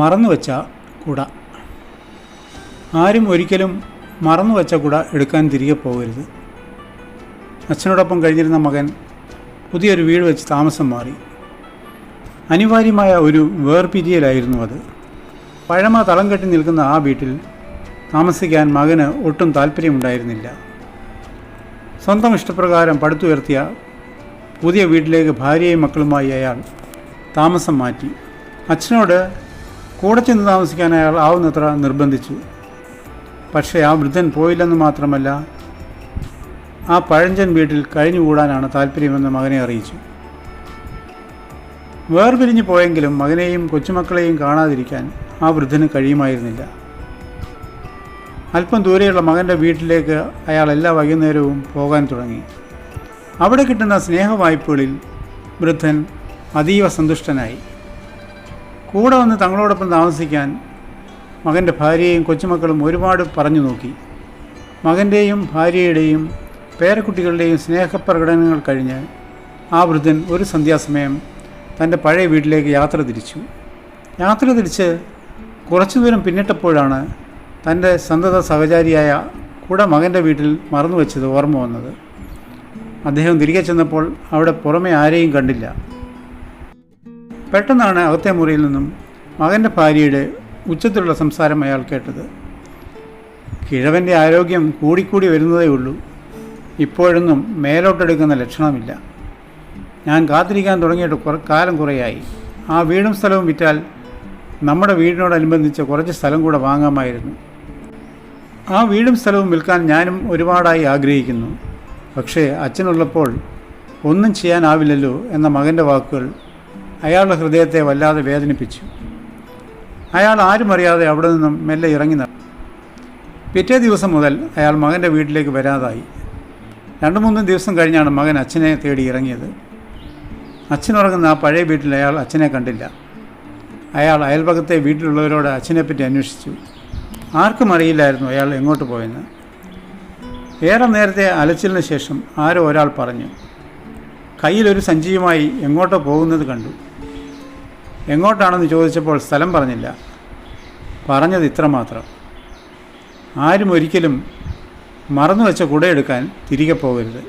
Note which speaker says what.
Speaker 1: മറന്നുവെച്ച കുട. ആരും ഒരിക്കലും മറന്നു വെച്ച കുട എടുക്കാൻ തിരികെ പോകരുത്. അച്ഛനോടൊപ്പം കഴിഞ്ഞിരുന്ന മകൻ പുതിയൊരു വീട് വെച്ച് താമസം മാറി. അനിവാര്യമായ ഒരു വേർപിരിയലായിരുന്നു അത്. പഴമ തളം കെട്ടി നിൽക്കുന്ന ആ വീട്ടിൽ താമസിക്കാൻ മകന് ഒട്ടും താല്പര്യമുണ്ടായിരുന്നില്ല. സ്വന്തം ഇഷ്ടപ്രകാരം പടുത്തുയർത്തിയ പുതിയ വീട്ടിലേക്ക് ഭാര്യയും മക്കളുമായി അയാൾ താമസം മാറ്റി. അച്ഛനോട് കൂടെ ചെന്ന് താമസിക്കാൻ അയാൾ ആവുന്നത്ര നിർബന്ധിച്ചു. പക്ഷേ ആ വൃദ്ധൻ പോയില്ലെന്ന് മാത്രമല്ല ആ പഴഞ്ചൻ വീട്ടിൽ കഴിഞ്ഞുകൂടാനാണ് താല്പര്യമെന്ന് മകനെ അറിയിച്ചു. വേർപിരിഞ്ഞു പോയെങ്കിലും മകനെയും കൊച്ചുമക്കളെയും കാണാതിരിക്കാൻ ആ വൃദ്ധന് കഴിയുമായിരുന്നില്ല. അല്പം ദൂരെയുള്ള മകന്റെ വീട്ടിലേക്ക് അയാൾ എല്ലാ വൈകുന്നേരവും പോകാൻ തുടങ്ങി. അവിടെ കിട്ടുന്ന സ്നേഹവായ്പകളിൽ വൃദ്ധൻ അതീവ സന്തുഷ്ടനായി. കൂടെ വന്ന് തങ്ങളോടൊപ്പം താമസിക്കാൻ മകന്റെ ഭാര്യയും കൊച്ചുമക്കളും ഒരുപാട് പറഞ്ഞു നോക്കി. മകന്റെയും ഭാര്യയുടെയും പേരക്കുട്ടികളുടെയും സ്നേഹപ്രകടനങ്ങൾ കഴിഞ്ഞ് ആ വൃദ്ധൻ ഒരു സന്ധ്യാസമയം തന്റെ പഴയ വീട്ടിലേക്ക് യാത്ര തിരിച്ചു. യാത്ര തിരിച്ച് കുറച്ചു ദൂരം പിന്നിട്ടപ്പോഴാണ് തന്റെ സന്തത സഹചാരിയായ കൂടെ മകന്റെ വീട്ടിൽ മറന്നു വെച്ചത് ഓർമ്മ വന്നത്. അദ്ദേഹം തിരികെ ചെന്നപ്പോൾ അവിടെ പുറമെ ആരെയും കണ്ടില്ല. പെട്ടെന്നാണ് അകത്തെ മുറിയിൽ നിന്നും മകന്റെ ഭാര്യയുടെ ഉച്ചത്തിലുള്ള സംസാരം അയാൾ കേട്ടത്. കിഴവന്റെ ആരോഗ്യം കൂടിക്കൂടി വരുന്നതേ ഉള്ളൂ. ഇപ്പോഴൊന്നും മേലോട്ടെടുക്കുന്ന ലക്ഷണമില്ല. ഞാൻ കാത്തിരിക്കാൻ തുടങ്ങിയിട്ട് കുറേ കാലം കുറേയായി. ആ വീടും സ്ഥലവും വിറ്റാൽ നമ്മുടെ വീടിനോടനുബന്ധിച്ച് കുറച്ച് സ്ഥലം കൂടെ വാങ്ങാമായിരുന്നു. ആ വീടും സ്ഥലവും വിൽക്കാൻ ഞാനും ഒരുപാടായി ആഗ്രഹിക്കുന്നു. പക്ഷേ അച്ഛനുള്ളപ്പോൾ ഒന്നും ചെയ്യാനാവില്ലല്ലോ എന്ന മകന്റെ വാക്കുകൾ അയാളുടെ ഹൃദയത്തെ വല്ലാതെ വേദനിപ്പിച്ചു. അയാൾ ആരും അറിയാതെ അവിടെ നിന്നും മെല്ലെ ഇറങ്ങി നടന്നു. പിറ്റേ ദിവസം മുതൽ അയാൾ മകന്റെ വീട്ടിലേക്ക് വരാതായി. രണ്ട് മൂന്ന് ദിവസം കഴിഞ്ഞാണ് മകൻ അച്ഛനെ തേടി ഇറങ്ങിയത്. അച്ഛനുറങ്ങുന്ന ആ പഴയ വീട്ടിൽ അയാൾ അച്ഛനെ കണ്ടില്ല. അയാൾ അയൽപകത്തെ വീട്ടിലുള്ളവരോട് അച്ഛനെപ്പറ്റി അന്വേഷിച്ചു. ആർക്കും അറിയില്ലായിരുന്നു അയാൾ എങ്ങോട്ട് പോയെന്ന്. ഏറെ നേരത്തെ അലച്ചിലിന് ശേഷം ആരോ ഒരാൾ പറഞ്ഞു കയ്യിലൊരു സഞ്ചിയുമായി എങ്ങോട്ടോ പോകുന്നത് കണ്ടു. എങ്ങോട്ടാണെന്ന് ചോദിച്ചപ്പോൾ സ്ഥലം പറഞ്ഞില്ല. പറഞ്ഞത് ഇത്രമാത്രം. ആരും ഒരിക്കലും മറന്നു വെച്ച കുടയെടുക്കാൻ തിരികെ പോകരുത്.